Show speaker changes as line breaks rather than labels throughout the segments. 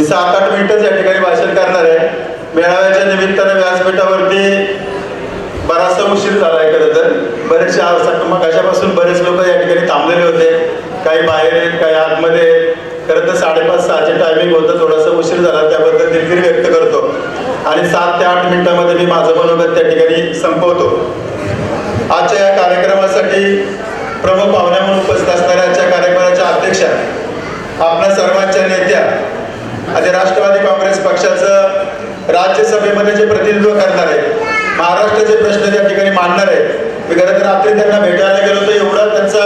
मी सात आठ मिनिटच या ठिकाणी भाषण करणार आहे. मेळाव्याच्या निमित्तानं व्यासपीठावरती बराचसा उशीर झाला आहे खरं तर. बरेचसे आज- मग अशापासून बरेच लोक या ठिकाणी थांबलेले होते. काही बाहेर आहेत काही आतमध्ये आहेत. खरं तर साडेपाच सहाचे टायमिंग होतं थोडासा उशीर झाला त्याबद्दल दिलगिरी व्यक्त करतो. आणि सात ते आठ मिनिटामध्ये मी माझं मनोगत त्या ठिकाणी संपवतो. आजच्या या कार्यक्रमासाठी प्रमुख पाहुण्या म्हणून उपस्थित असणाऱ्या आजच्या कार्यक्रमाच्या अध्यक्षा आपल्या सर्वांच्या नेत्या आणि राष्ट्रवादी काँग्रेस पक्षाचं राज्यसभेमध्ये जे प्रतिनिधित्व करणार आहे महाराष्ट्राचे प्रश्न त्या ठिकाणी मांडणार आहे मी खरं तर रात्री त्यांना भेटायला गेलो तर एवढा त्यांचा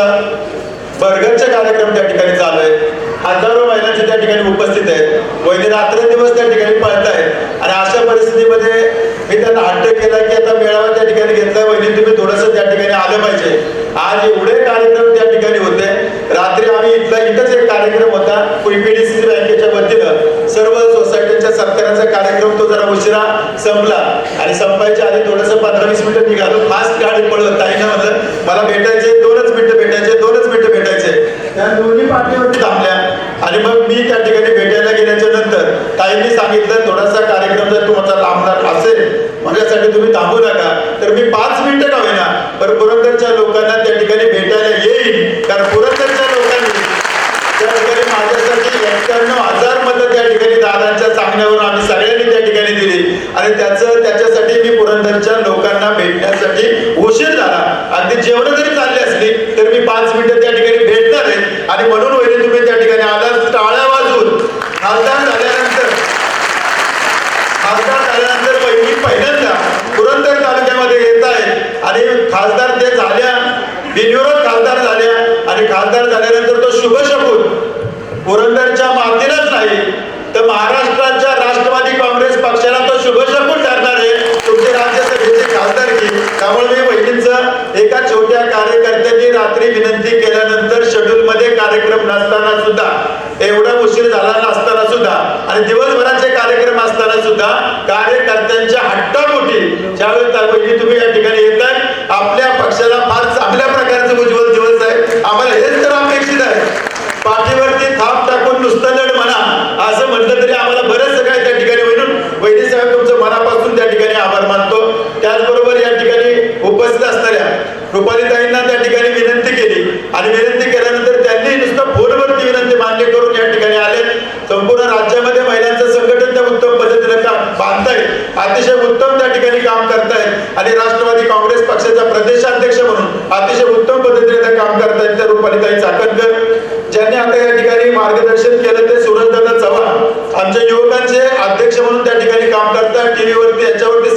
बर्गरचे कार्यक्रम त्या ठिकाणी चालू आहे. हजारो महिलांचे त्या ठिकाणी उपस्थित आहेत. वैद्य रात्रंदिवस त्या ठिकाणी पळत आहेत आणि अशा परिस्थितीमध्ये मी त्यांना हट्ट केला की आता मेळावा त्या ठिकाणी घेतला वहिनी तुम्ही थोडंसं त्या ठिकाणी आलं पाहिजे आज एवढे कार्यक्रम त्या ठिकाणी होते रात्री आम्ही इथला इथंच एक कार्यक्रम होता पीडीसी बँकेच्या वतीनं सर्व सोसायटीच्या सत्काराचा कार्यक्रम तो जरा उशिरा संपला. आणि संपायच्या आधी थोडंसं पंधरा वीस मिनिटं निघालो. फास्ट गाडी पडलं. ताईनं म्हणलं मला भेटायचे दोनच मिनिटं भेटायचे दोनच मिनिटं भेटायचे त्या दोन्ही पाठीवरती थांबल्या. आणि मग मी त्या ठिकाणी भेटायला गेल्याच्यानंतर ताईंनी सांगितलं थोडासा कार्यक्रम जर तुमचा लांबणार असेल माझ्यासाठी तुम्ही थांबू नका. तर मी पाच मिनिटं का होईना पण पुरंदरच्या लोकांना त्या ठिकाणी भेटायला येईल कारण पुरंदरच्या लोकांनी त्या ठिकाणी माझ्यासाठी एक्क्याण्णव हजार मतं त्या ठिकाणी दादांच्या सांगण्यावरून आम्ही सगळ्यांनी त्या ठिकाणी दिली आणि त्याचं त्याच्यासाठी मी पुरंदरच्या लोकांना भेटण्यासाठी उशीर झाला. अगदी जेवण जरी चालली असली तर मी पाच मिनिटं त्या ठिकाणी भेटणार आहे आणि म्हणून वहिनी तुम्ही त्या ठिकाणी आला टाळ्या वाजून खासदार झाल्यानंतर खासदार झाल्यानंतर पहिली पहिल्यांदा पुरंदर तालुक्यामध्ये येत आहेत आणि खासदार ते झाल्या बिनविरोध खासदार झाल्या आणि खासदार झाल्यानंतर तो शुभ शकून पुरंदरच्या मातीलाच नाही तर महाराष्ट्राच्या राष्ट्रवादी काँग्रेस पक्षाला तो शुभ शकून ठरणार आहे तुमचे राज्यसभेचे खासदारकी त्यामुळे मी वहिनींचं एका छोट्या कार्यकर्त्यांनी रात्री विनंती केल्यानंतर शेड्यूल मध्ये कार्यक्रम नसताना सुद्धा एवढा उशीर झाला नसताना सुद्धा आणि दिवसभराचे कार्यक्रम असताना सुद्धा कार्यकर्त्यांच्या हट्टापोटी ज्यावेळी त्या वहिनी तुम्ही या ठिकाणी येतात आपल्या पक्षाला फार चांगल्या प्रकारचे उज्ज्वल दिवस आहे आम्हाला हेच तर अपेक्षित आहे पाठीवरती थाप टाकून नुसतं लढ म्हणा असं म्हटलं तरी आम्हाला उपस्थित असणाऱ्या रुपालीताईंना त्या ठिकाणी विनंती केली. आणि विनंती केल्यानंतर त्यांनी नुसतं फोनवरती विनंती मान्य करून या ठिकाणी आले. संपूर्ण राज्यामध्ये महिलांचं संघटन त्या उत्तम पद्धतीने काम बांधतायत अतिशय उत्तम त्या ठिकाणी काम करतायत आणि राष्ट्रवादी काँग्रेस पक्षाचा प्रदेशाध्यक्ष म्हणून अतिशय उत्तम पद्धतीने त्या काम करतायत त्या रुपालीताई चाकणकर. ज्यांनी आता या ठिकाणी मार्गदर्शन केलं ते सुरजदादा चव्हाण. आमच्या युवकांचे अध्यक्ष म्हणून त्या ठिकाणी काम करतात. टीव्हीवरती याच्यावरती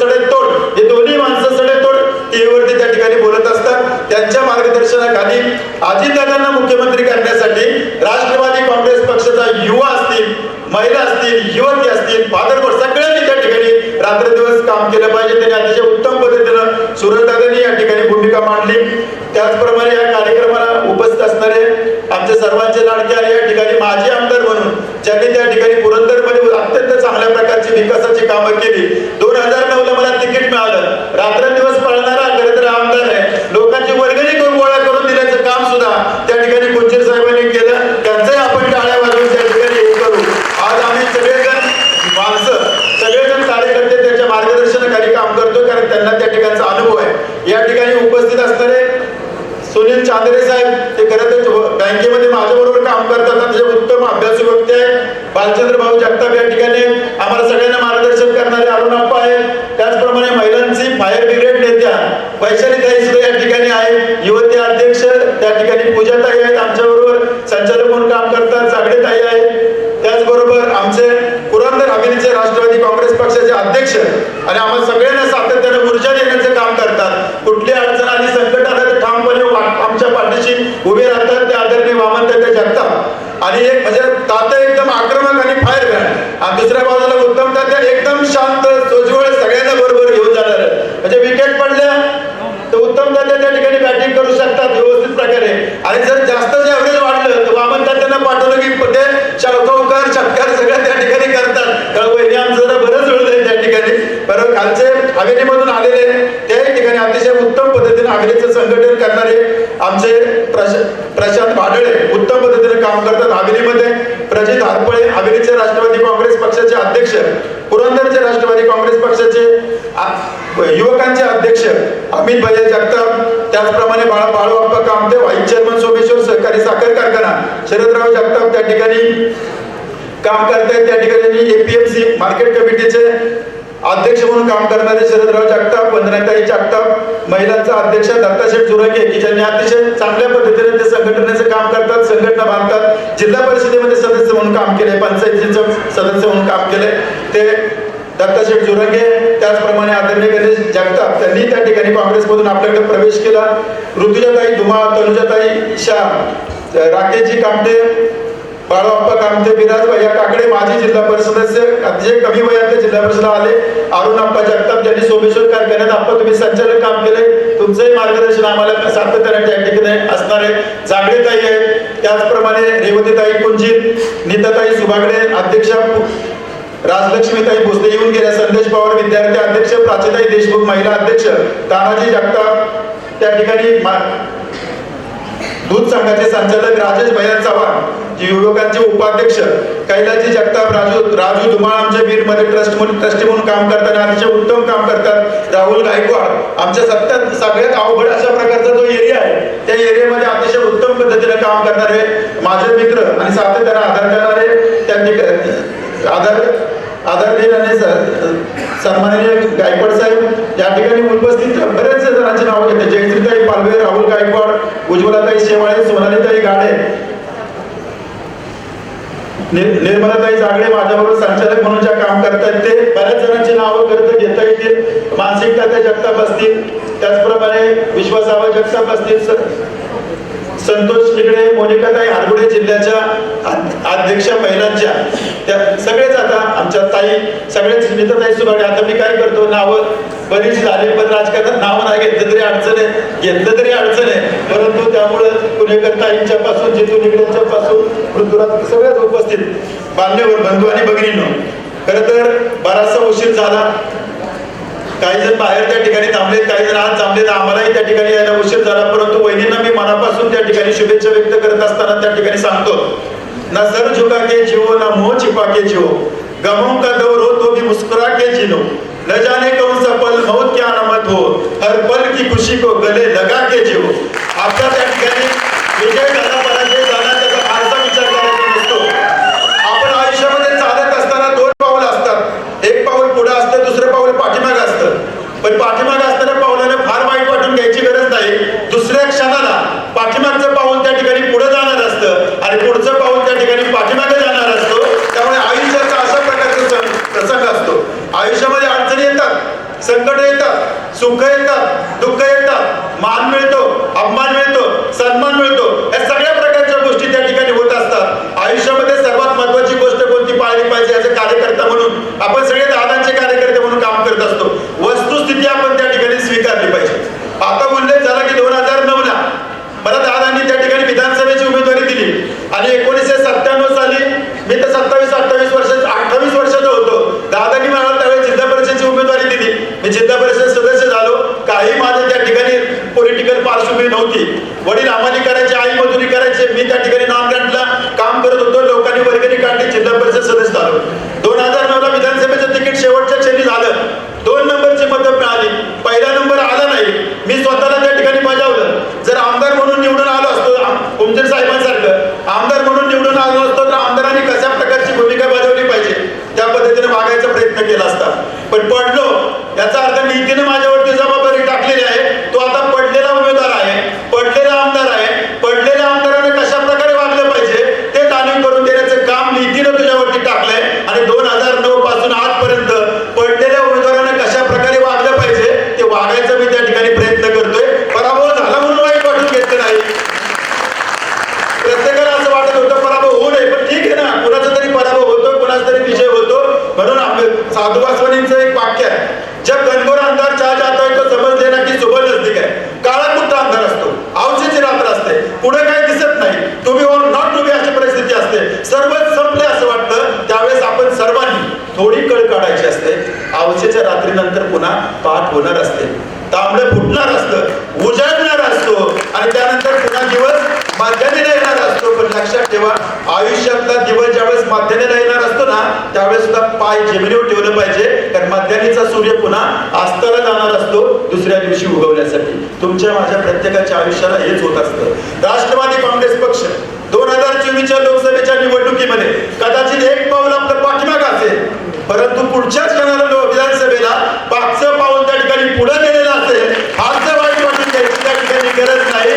त्यांच्या मार्गदर्शनाखाली अजितदादांना मुख्यमंत्री करण्यासाठी राष्ट्रवादी काँग्रेस पक्षाचा युवा असतील महिला असतील युवती असतील फादर सगळ्यांनी त्या ठिकाणी रात्रदिवस काम केलं पाहिजे. त्यांनी अतिशय उत्तम पद्धतीनं सुरजदादांनी या ठिकाणी भूमिका मांडली. त्याचप्रमाणे या कार्यक्रमाला उपस्थित असणारे आमचे सर्वांचे लाडके आहे या ठिकाणी माजी आमदार म्हणून ज्यांनी त्या ठिकाणी पुरंदरमध्ये अत्यंत चांगल्या प्रकारची विकासाची कामं केली. दोन हजार नऊ ला मला तिकीट मिळालं रात्रंदिवस पळणारा खरं तर आमदार आहे लोकांची वर्गणी करून गोळा करून दिल्याचं काम सुद्धा त्या ठिकाणी कोचर साहेबांनी केलं त्यांचंही आपण टाळ्या वाजवून त्या ठिकाणी हे करू आज आम्ही सगळेजण माणसं सगळेजण कार्यकर्ते त्यांच्या मार्गदर्शनाखाली काम करतो कारण त्यांना त्या ठिकाणचा अनुभव आहे या ठिकाणी उपस्थित असणारे सुनील चांदरे साहेब ते खरं तर बँकेमध्ये माझ्याबरोबर काम करतात अतिशय उत्तम अभ्यासू व्यक्ती आहेत बालचंद्र भाऊ जगताप या ठिकाणी आम्हाला सगळ्यांना मार्गदर्शन करणारे अरुण अप्पा आहेत त्याचप्रमाणे महिलांची फायर ब्रिगेड नेत्या वैशाली ताई सुद्धा या ठिकाणी आहे युवती अध्यक्ष त्या ठिकाणी पूजाताई आहेत आमच्याबरोबर संचालक म्हणून काम करतात जागडे ताई आहेत. त्याचबरोबर आमचे पुरंदर हवेलीचे राष्ट्रवादी काँग्रेस पक्षाचे अध्यक्ष आणि आम्हाला सगळ्यांना सातत्याने ऊर्जा देण्याचं काम करतात. कुठली अडचण आणि संकट आलं तर ठामपणे आमच्या पाठीशी उभे राहतात ते आदरणीय वामन ते जगतात आणि एक म्हणजे तात्या एकदम आक्रमक आणि फायर मॅन आणि दुसऱ्या बाजूला उत्तम तात्या एकदम शांत सोजवळ सगळ्यांना बरोबर घेऊन जाणार म्हणजे विकेट पडल्या तर उत्तम तात्या त्या ठिकाणी बॅटिंग करू शकतात व्यवस्थित प्रकारे आणि जर जास्तच ॲव्हरेज वाढलं तर वामन तात्यांना पाठवलं की ते शाळकवकर षटकार सगळ्या त्या ठिकाणी करतात कारण वहिनी आमचं जरा बरंच जुळलंय त्या ठिकाणी बरं खालचे हवेलीमधून आलेले त्याही ठिकाणी अतिशय उत्तम पद्धतीने हवेलीचं संघटन करणारे आमचे प्रशांत भाडळे उत्तम पद्धतीने काम करतात. हवेलीमध्ये प्रजित हारपळे हवेलीचे राष्ट्रवादी काँग्रेस पक्षाचे अध्यक्ष पुरंदरचे राष्ट्रवादी काँग्रेस पक्षाचे युवकांचे अध्यक्ष अमित भैया जगताप त्याचप्रमाणे बाळा बाळूप्पा कामते व्हाईस चेअरमन सोमेश्वर सहकारी साखर कारखाना शरदराव जगताप त्या ठिकाणी काम करतायत. त्या ठिकाणी एपीएमसी मार्केट कमिटीचे अध्यक्ष म्हणून काम करणारे शरदराव जगताप वंदनाताई जगताप महिलांचा अध्यक्ष दत्ताशेठ जुरंगे की ज्यांनी अतिशय चांगल्या पद्धतीने ते संघटनेचं काम करतात संघटना बांधतात. जिल्हा परिषदेमध्ये सदस्य म्हणून काम केले पंचायतीचं सदस्य म्हणून काम केले ते दत्ताशेठ जुरंगे त्याचप्रमाणे आदरणीय गणेश जगताप त्यांनी त्या ठिकाणी काँग्रेसमधून आपल्याकडे प्रवेश केला. ऋतुजाताई धुमाळ तनुजाताई शाह राकेशजी कामटे बाळबाप्पा कामते विराज भैया काकडे माजी जिल्हा परिषद सदस्य अतिशय कमी वयात ते जिल्हा परिषद आले. अरुण आप्पा जगताप ज्यांनी सोमेश्वर कारखान्यात आप्पा तुम्ही संचालक काम केले. तुमचंही मार्गदर्शन आम्हाला सातत्याने त्या ठिकाणी असणार आहे. जागडेताई आहेत. त्याचप्रमाणे रेवतीताई कुंजित नीताताई सुभागडे अध्यक्षा राजलक्ष्मीताई भोसले येऊन गेल्या. संदेश पवार विद्यार्थी अध्यक्ष प्राचीताई देशमुख महिला अध्यक्ष तानाजी जगताप त्या ठिकाणी मा- दूध संघाचे संचालक राजेश भैया चव्हाण युवकांचे उपाध्यक्ष कैलाजी जगताप राजू राजू धुमाळ आमच्या वीरमध्ये ट्रस्ट म्हणून ट्रस्टी म्हणून काम करताना अतिशय उत्तम काम करतात. राहुल गायकवाड आमच्या सत्यात सगळ्यात अवघड अशा प्रकारचा जो एरिया आहे त्या एरियामध्ये अतिशय उत्तम पद्धतीने काम करणारे माझे मित्र आणि सातत्याने आधार देणारे त्यांनी आधार आदरणीय आणि सन्माननीय गायकवाड साहेब या ठिकाणी उपस्थित बरेच जणांची नावं घेते. जयश्रीताई पालवे राहुल गायकवाड उज्ज्वलाताई शेवाळे सोनालीताई गाडे. निर्मलाताई जागडे माझ्याबरोबर संचालक म्हणून ज्या काम करतात ते बऱ्याच जणांची नावं करत घेता येतील. मानसिकता त्या जगताप असतील. त्याचप्रमाणे विश्वासावा जगताप असतील संतोष निगडे मोनिकाताई आरगुडे जिल्ह्याच्या अध्यक्षा महिलांच्या. त्या सगळेच आता आमच्या ताई सगळेच नीताताई सुभाडे आता मी काय करतो नावं बरीच झाले पण राजकारणात नावं नाही घेतलं तरी अडचण आहे. घेतलं तरी अडचण आहे. परंतु त्यामुळं पुणेकर ताईंच्या पासून जितू निगडेंच्या पासून पृथ्वीराज सगळ्याच उपस्थित. बांधल्यावर बंधू आणि भगिनीनं खरं तर बराचसा उशीर झाला. काही जण बाहेर त्या ठिकाणी थांबले काही जण आज थांबले तर आम्हालाही त्या ठिकाणी यायला उशीर झाला परंतु वहिनींना मी मनापासून त्या ठिकाणी शुभेच्छा व्यक्त करत असताना त्या ठिकाणी सांगतो ना सर झुका के जिओ ना मोह छिपा के जिओ. गमों का दौर हो तो भी मुस्कुरा के जिनो. न जाने कौन सा पल मौत क्या नमत हो. हर पल की खुशी को गले लगा के जीव आपका त्या ठिकाणी विजय झाला पराजय झाला त्याचा फारसा विचार करायचा नसतो आपण आयुष्यामध्ये चालत असताना दोन पाऊल असतात एक पाऊल पुढे असतं दुसरं पाऊल पाठीमागे असतं पण पाठीमागे असताना पावलाला फार वाईट वाटून घ्यायची गरज नाही दुसऱ्या क्षणाला पाठीमागचं पाऊल त्या ठिकाणी पुढे जाणार असतं आणि पुढचं पाऊल त्या ठिकाणी पाठीमागे जाणार असतो त्यामुळे आयुष्याचा अशा प्रकारचा सं- प्रसंग असतो आयुष्यामध्ये अडचणी येतात संकट येतात सुख येतात दुःख येतात मान मिळतो अपमान मिळतो सन्मान मिळतो या सगळ्या प्रकारच्या गोष्टी त्या ठिकाणी होत असतात आयुष्यामध्ये सर्वात महत्वाची गोष्ट कोणती पाळली पाहिजे याचे कार्यकर्ता म्हणून आपण सगळे दादांचे कार्यकर्ते म्हणून काम करत असतो वस्तुस्थिती आपण त्या ठिकाणी स्वीकारली पाहिजे आता उल्लेख झाला की दोन हजार नऊ ला मला दादांनी त्या ठिकाणी विधानसभेची उमेदवारी दिली आणि एकोणीसशे सत्त्याण्णव साली मी तर सत्तावीस अठ्ठावीस वर्षाचा अठ्ठावीस वर्षाचा होतो दादांनी मला त्यावेळी जिल्हा परिषदेची उमेदवारी दिली मी जिल्हा परिषद सदस्य झालो काही माझ्या त्या ठिकाणी पॉलिटिकल पार्श्वभूमी नव्हती वडील आम्हाला करायचे आई मजुरी करायचे मी त्या ठिकाणी नामग्रांटला काम करत होतो लोकांनी वर्गणी काढली जिल्हा परिषद सदस्य झालो दोन हजार नऊ ला विधानसभेचं तिकीट शेवटच्या क्षणी झालं दोन नंबरची मतं मिळाली पहिला नंबर आला नाही मी स्वतःला त्या ठिकाणी बजावलं जर आमदार म्हणून निवडून आलो असतो आम- उमदेर साहेबांसारखं आमदार म्हणून निवडून आलो असतो तर आमदारांनी कशा प्रकारची भूमिका बजावली पाहिजे त्या पद्धतीने वागायचा प्रयत्न केला असता पण पडलो याचा अर्थ नीतीने माझ्यावरती जबाबदारी टाकलेली आहे तो आता पडलेला उमेदवार आहे पडलेला आमदार आहे पडलेल्या आमदाराने कशा प्रकारे वागलं पाहिजे ते जाणीव करून देण्याचं काम नीतीनं तुझ्यावरती टाकलंय आणि दोन हजार नऊ पासून आजपर्यंत पडलेल्या उमेदवाराने कशा प्रकारे वागलं पाहिजे ते वागायचा मी त्या ठिकाणी प्रयत्न करतोय पराभव झाला म्हणून वाईट वाटून घेतलं नाही प्रत्येकाला असं वाटत होतं पराभव होऊ नये पण ठीक आहे ना कुणाचा तरी पराभव होतो कुणाचा तरी विजय होतो म्हणून आपलं साधू वासवानींचं एक वाक्य आहे जब घनघोर अंधार चहा जाता है तो समज लेना की सुबह नजदीक आहे काळा कुठला अंधार असतो आवशीची रात्र असते पुढे काही दिसत नाही तुम्ही ऑर नॉट तुम्ही अशी परिस्थिती असते सर्व संपले असं वाटतं त्यावेळेस आपण सर्वांनी थोडी कळ काढायची असते आवशीच्या रात्रीनंतर पुन्हा पाठ होणार असते तांबडं फुटणार असतं उजाडणार असतो आणि त्यानंतर पुन्हा दिवस माध्यमेला येणार असतो पण लक्षात ठेवा आयुष्यातला दिवस ज्यावेळेस माध्यमेला येणार असतो ना त्यावेळेस सुद्धा पाय जमिनीवर ठेवलं पाहिजे कारण माध्यमेचा सूर्य पुन्हा अस्ताला जाणार असतो दुसऱ्या दिवशी उगवण्यासाठी. तुमच्या माझ्या प्रत्येकाच्या आयुष्याला हेच होत असतं. राष्ट्रवादी काँग्रेस पक्ष दोन हजार चोवीसच्या लोकसभेच्या निवडणुकीमध्ये कदाचित एक पाऊल आपलं पाठीमाग असेल. परंतु पुढच्याच क्षणाला लो- विधानसभेला पाचचं पाऊल त्या ठिकाणी पुढे गेलेलं असेल फारसं वाईट वाटून घ्यायची त्या ठिकाणी गरज नाही.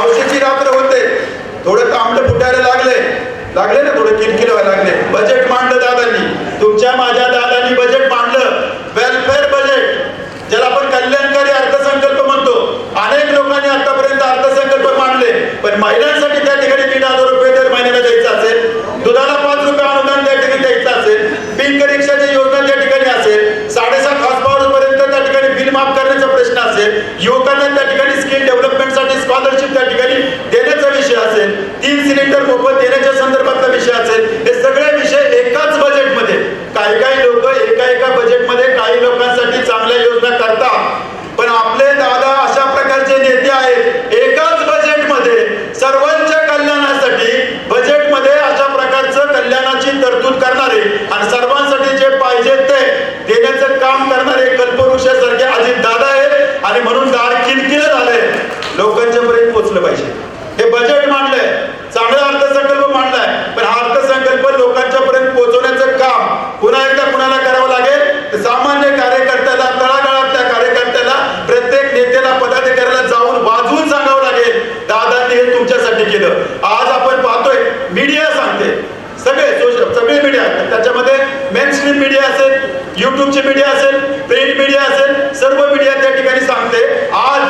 औषधी रात्र होते. थोडं तांबडं फुटायला लागले. लागले ना थोडं किरकिर व्हायला लागले. बजेट मांडलं दादांनी. तुमच्या माझ्या दादांनी बजेट मांडलं वेलफेअर बजेट ज्याला आपण कल्याणकारी अर्थसंकल्प म्हणतो अनेक लोकांनी आतापर्यंत अर्थसंकल्प मांडले पण महिलांसाठी त्या ठिकाणी तीन हजार रुपये दर महिन्याला द्यायचं असेल दुधाला पाच रुपये अनुदान त्या ठिकाणी द्यायचं असेल पिंक रिक्षाची योजना त्या ठिकाणी असेल साडेसात हॉर्स पर्यंत त्या ठिकाणी बिल माफ करण्याचा प्रश्न असेल युवकांना त्या ठिकाणी स्किल डेव्हलपमेंटसाठी स्कॉलरशिप त्या ठिकाणी देण्याचा विषय असेल तीन सिलेंडर मोफत देण्याच्या संदर्भातला विषय असेल हे सगळे विषय एकाच बजेटमध्ये काही काही लोक एका एका बजेटमध्ये काही लोकांसाठी चांगल्या योजना करतात पण आपले दादा अशा प्रकारचे नेते आहेत एकाच बजेटमध्ये सर्वांच्या कल्याणासाठी बजेटमध्ये अशा प्रकारचं कल्याणाची तरतूद करणारे आणि सर्वांसाठी जे पाहिजे ते देण्याचं काम करणारे कल्पवृक्षासारखे अजित दादा आहेत आणि म्हणून दार किलकिल झालंय लोकांच्या पर्यंत पोहोचलं पाहिजे हे बजेट मांडलंय चांगला अर्थसंकल्प मांडलाय पण हा अर्थसंकल्प लोकांच्या पर्यंत पोहोचवण्याचं काम पुन्हा एकदा कुणाला करावं लागेल तर सामान्य कार्यकर्त्याला तळागाळातल्या कार्यकर्त्याला प्रत्येक नेत्याला पदाधिकाऱ्याला जाऊन वाजवून सांगावं लागेल दादांनी हे तुमच्यासाठी केलं आज आपण पाहतोय मीडिया सांगते सगळे सोशल सगळे मीडिया त्याच्यामध्ये मेन स्ट्रीम मीडिया असेल युट्यूबची मीडिया असेल प्रिंट मीडिया असेल सर्व मीडिया त्या ठिकाणी सांगते. आज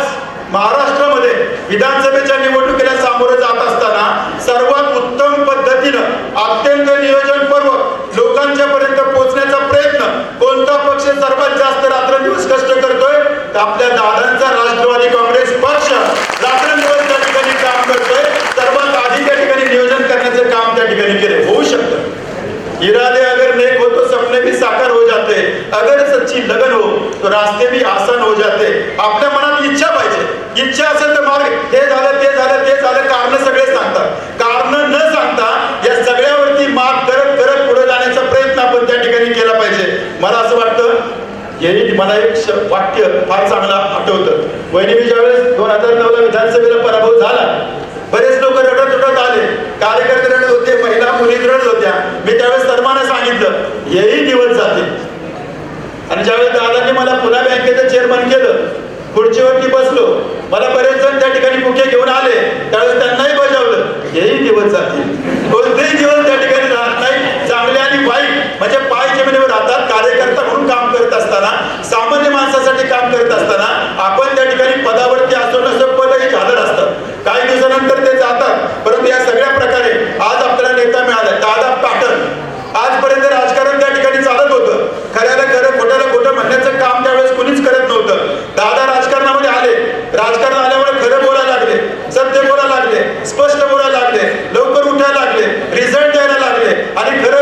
महाराष्ट्रामध्ये विधानसभेच्या निवडणुकीला सामोरे जात असताना सर्वात उत्तम पद्धतीनं अत्यंत नियोजन पर्व लोकांच्या पर्यंत पोहोचण्याचा प्रयत्न कोणता पक्ष सर्वात जास्त रात्रंदिवस कष्ट करतोय? तर आपल्या दादांचा राष्ट्रवादी काँग्रेस पक्ष रात्रंदिवस त्या ठिकाणी काम करतोय. सर्वात आधी त्या ठिकाणी नियोजन करण्याचं काम त्या ठिकाणी केले होऊ शकतं. इरादे अगर सच्ची लगन हो तो रास्ते भी आसान हो जाते. आपल्या मनात इच्छा पाहिजे. इच्छा असेल तर मार्ग हे झालं ते झालं ते झालं कारण सगळे सांगतात. कारण न सांगता या सगळ्यावरती मात करत करत पुढे जाण्याचा प्रयत्न आपण त्या ठिकाणी केला पाहिजे. मला असं वाटतं मला एक वाक्य फार चांगला आठवत. वहिनी ज्यावेळेस दोन हजार नऊ ला विधानसभेला पराभव झाला बरेच लोक रडत रडत आले. कार्यकर्ते रडत होते महिला मुली रडत होत्या. मी त्यावेळेस सर्वांना सांगितलं हेही दिवस जाते आणि ज्यावेळेस दादांनी मला पुन्हा बँकेचं चेअरमन केलं खुर्चीवरती बसलो मला बरेच जण त्या ठिकाणी मुख्य घेऊन आले. त्यावेळेस त्यांनाही बजावलं हेही दिवस जातील. कोणतेही दिवस त्या ठिकाणी राहत नाही चांगले आणि वाईट. म्हणजे पाय जमिनीवर राहतात कार्यकर्ता म्हणून काम करत असताना सामान्य माणसासाठी काम करत असताना आपण त्या ठिकाणी पदावरती असो नसतो पदही झालं असतं काही दिवसानंतर ते जातात. परंतु या सगळ्या प्रकारे आज आपण लागले. लवकर उठायला लागले. रिझल्ट द्यायला लागले. आणि खरं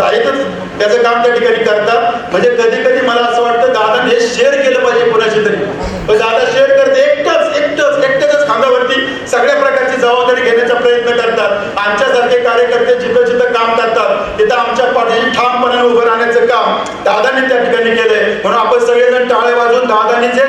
आहेत त्याचं काम त्या ठिकाणी करतात. म्हणजे कधी कधी मला असं वाटतं दादा हे शेअर केलं पाहिजे कुणाशी तरी. पण दादा शेअर करते एकटंच एकटंच एकट्याच खांबावरती सगळ्या प्रकारची जबाबदारी घेण्याचा प्रयत्न करतात. आमच्यासारखे कार्यकर्ते जिथं जिथं काम करतात तिथं आमच्या पाठीशी ठामपणाने उभं राहण्याचं काम दादाने त्या ठिकाणी केलंय. म्हणून आपण सगळेजण टाळे वाजून दादाने जे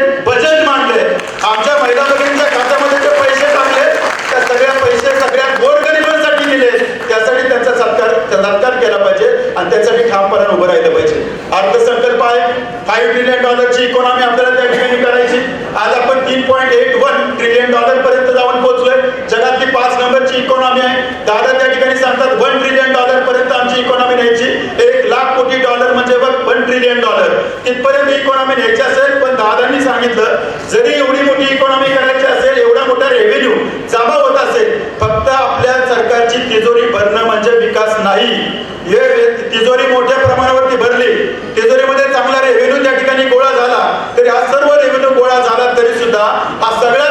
म्हणून उभं राहिलं पाहिजे. अर्थसंकल्प आहे. फाईव्ह ट्रिलियन डॉलरची इकॉनॉमी आपल्याला त्या ठिकाणी करायची. आज आपण तीन point eight one trillion dollar पर्यंत जाऊन पोहोचलोय. जगातली पाच नंबरची इकॉनॉमी आहे. दादा त्या ठिकाणी सांगतात वन ट्रिलियन डॉलर पर्यंत आमची इकॉनॉमी न्यायची. एक लाख कोटी डॉलर म्हणजे बघ वन ट्रिलियन डॉलर तिथपर्यंत इकॉनॉमी न्यायची असेल पण दादांनी सांगितलं जरी एवढी मोठी इकॉनॉमी करायची असेल एवढा मोठा रेव्हेन्यू जमा होत असेल फक्त आपल्या सरकारची तिजोरी भरणं म्हणजे विकास नाही. हे तिजोरी मोठ्या त्या ठिकाणी गोळा झाला तरी हा सर्व रेव्हेन्यू गोळा झाला तरी सुद्धा हा सगळ्या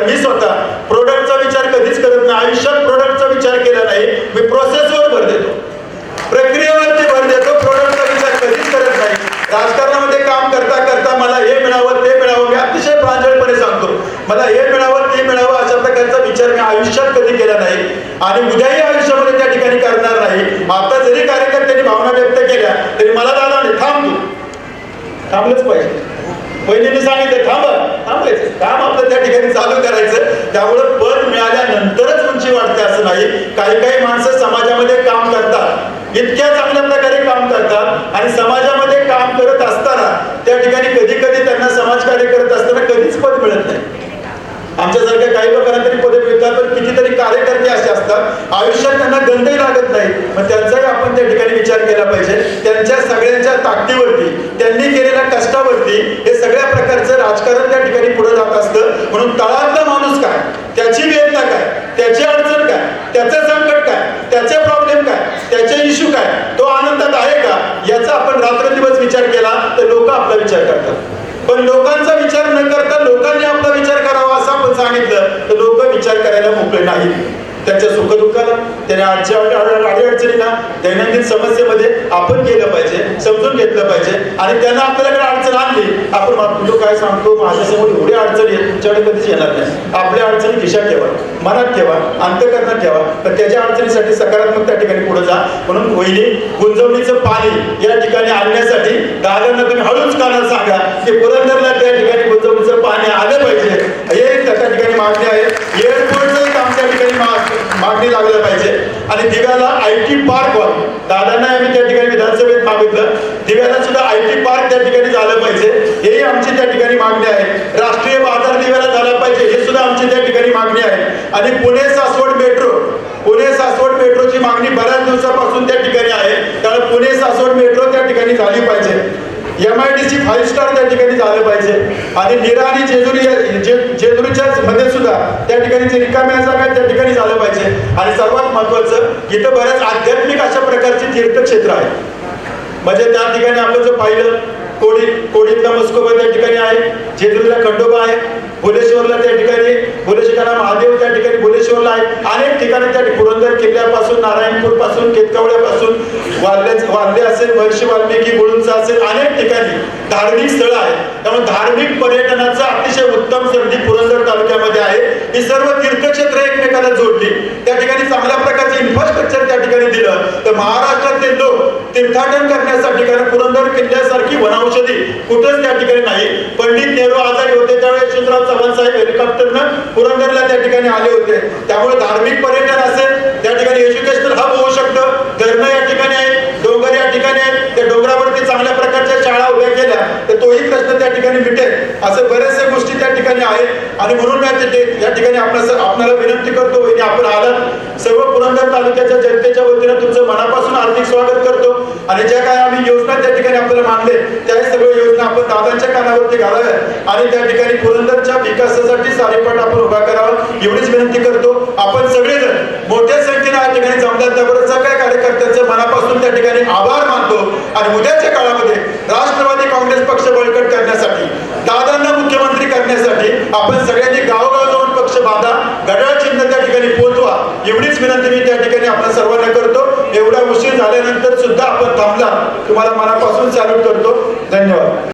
Permiso até. Pro... आणि समाजामध्ये काम करत असताना त्या ठिकाणी कधी कधी त्यांना समाजकार्य करत असताना कधीच पद मिळत नाही. आमच्यासारख्या काही लोकांना तरी पदे मिळतात पण कितीतरी कार्यकर्ते असे असतात आयुष्यात त्यांना गंधही लागत नाही. मग त्यांचाही आपण त्या ठिकाणी विचार केला पाहिजे. त्यांच्या सगळ्यांच्या ताकदीवरती त्यांनी केलेल्या कष्टावरती हे सगळ्या प्रकारचं राजकारण त्या ठिकाणी पुढे जात असतं. म्हणून तळातला माणूस काय? त्याची वेदना काय? त्याची अडचण काय? त्याचं संकट काय? त्याचे प्रॉब्लेम काय? त्याचे इश्यू काय? तो आनंदात आहे याचा आपण रात्रदिवस विचार केला तर लोक आपला विचार करतात. पण लोकांचा विचार न करता लोकांनी आपला विचार करावा असं आपण सांगितलं तर लोक विचार करायला मोकळे नाहीत. त्यांच्या सुखदुःखाला त्याने अडचण अडचणीला दैनंदिन समस्येमध्ये आपण केलं पाहिजे समजून घेतलं पाहिजे आणि त्यांना आपल्याला आणले आपण म्हणतो काय सांगतो माझ्यासमोर एवढी अडचणी आहेत तुमच्याकडे कधीच येणार नाही. आपल्या अडचणी दिशा ठेवा मनात ठेवा अंतकरणात ठेवा तर त्याच्या अडचणीसाठी सकारात्मक त्या ठिकाणी पुढे जा. म्हणून वहिनी गुंजवणीचं पाणी या ठिकाणी आणण्यासाठी दादांना तुम्ही हळूच कानाला सांगा की पुरंदरला त्या ठिकाणी गुंजवणीचं पाणी आलं पाहिजे. हे त्या ठिकाणी मागणी आहे. एअरपोर्टचं काम त्या ठिकाणी मागणी लागलं पाहिजे. आणि दिव्याला आय टी पार्क व्हावं दादांना आम्ही त्या ठिकाणी विधानसभेत मागितलं दिव्याला सुद्धा आय टी पार्क त्या ठिकाणी झालं पाहिजे. हेही आमची त्या ठिकाणी मागणी आहे. राष्ट्रीय बाजार दिव्याला झाला पाहिजे हे सुद्धा आमची त्या ठिकाणी मागणी आहे. आणि पुणे सासवड मेट्रो पुणे सासवड मेट्रोची मागणी बऱ्याच दिवसापासून त्या ठिकाणी आहे. कारण पुणे सासवड मेट्रो त्या ठिकाणी झाली पाहिजे. M I D PG five star त्या ठिकाणी झालं पाहिजे. आणि निरा आणि जेजुरी या- जेजुरीच्या मध्ये सुद्धा त्या ठिकाणी जे रिकाम्या जागा आहेत, त्या ठिकाणी झालं पाहिजे. आणि सर्वात महत्वाचं इथं बऱ्याच आध्यात्मिक अशा प्रकारची तीर्थक्षेत्र आहे. म्हणजे त्या ठिकाणी आपण जर पाहिलं कोडी कोडीतला मस्कोबा त्या ठिकाणी आहे. जेजुरीला खंडोबा आहे. भुलेश्वरला त्या ठिकाणी भुलेश्वरला महादेव त्या ठिकाणी भुलेश्वरला आहे. अनेक ठिकाणी त्या पुरंदर किल्ल्यापासून नारायणपूरपासून केतकवड्यापासून वारले वारले असेल महर्षी वाल्मिकी गुळूंचा असेल अनेक ठिकाणी धार्मिक स्थळ आहे त्यामुळे धार्मिक पर्यटनाचं अतिशय उत्तम संधी पुरंदर तालुक्यामध्ये आहे. ही सर्व तीर्थक्षेत्र एकमेकाला जोडली. त्या ठिकाणी चांगल्या प्रकारचे इन्फ्रास्ट्रक्चर त्या ठिकाणी दिलं. तर महाराष्ट्रातले लोक तीर्थाटन करण्यासाठी कारण पुरंदर किल्ल्यासारखी वनौषधी कुठंच त्या ठिकाणी नाही. पंडित नेहरू आजारी होते त्यावेळेस चव्हाण साहेब हेलिकॉप्टरनं पुरंदरला त्या ठिकाणी आले होते. त्यामुळे धार्मिक पर्यटन असेल त्या ठिकाणी एज्युकेशनल हब होऊ शकतं. धरण या ठिकाणी आहे डोंगर या ठिकाणी आहेत. त्या डोंगरावरती चांगल्या प्रकारच्या शाळा उभ्या केल्या तर तोही प्रश्न त्या ठिकाणी मिटेल. असे बरेचसे गोष्टी त्या ठिकाणी आहेत. आणि म्हणून मी या ठिकाणी आपण आपणाला विनंती करतो आपण आलात. सर्व पुरंदर तालुक्याच्या जनतेच्या वतीनं तुमचं मनापासून हार्दिक स्वागत करतो. आणि ज्या काय आम्ही योजना त्या ठिकाणी आपल्याला मांडले त्या सगळ्या योजना आपण दादांच्या कानावरती घालाव्या आणि त्या ठिकाणी पुरंदरच्या विकासासाठी सारेपाट आपण उभा करावा एवढीच विनंती करतो. आपण सगळेजण मोठ्या संख्येने या ठिकाणी जमतात त्याबरोबर सगळ्या कार्यकर्त्यांचं मनापासून त्या ठिकाणी आभार मानतो. आणि उद्याच्या काळामध्ये राष्ट्रवादी काँग्रेस पक्ष बळकट करण्यासाठी दादांना मुख्यमंत्री करण्यासाठी आपण सगळ्यांनी गावगाव जाऊन पक्ष बांधा घड्याळ चिन्ह त्या ठिकाणी पोहोचवा एवढीच विनंती मी त्या ठिकाणी आपल्या सर्वांना एवढा उशीर झाल्यानंतर सुद्धा आपण थांबला. तुम्हाला मनापासून सॅल्यूट करतो. धन्यवाद.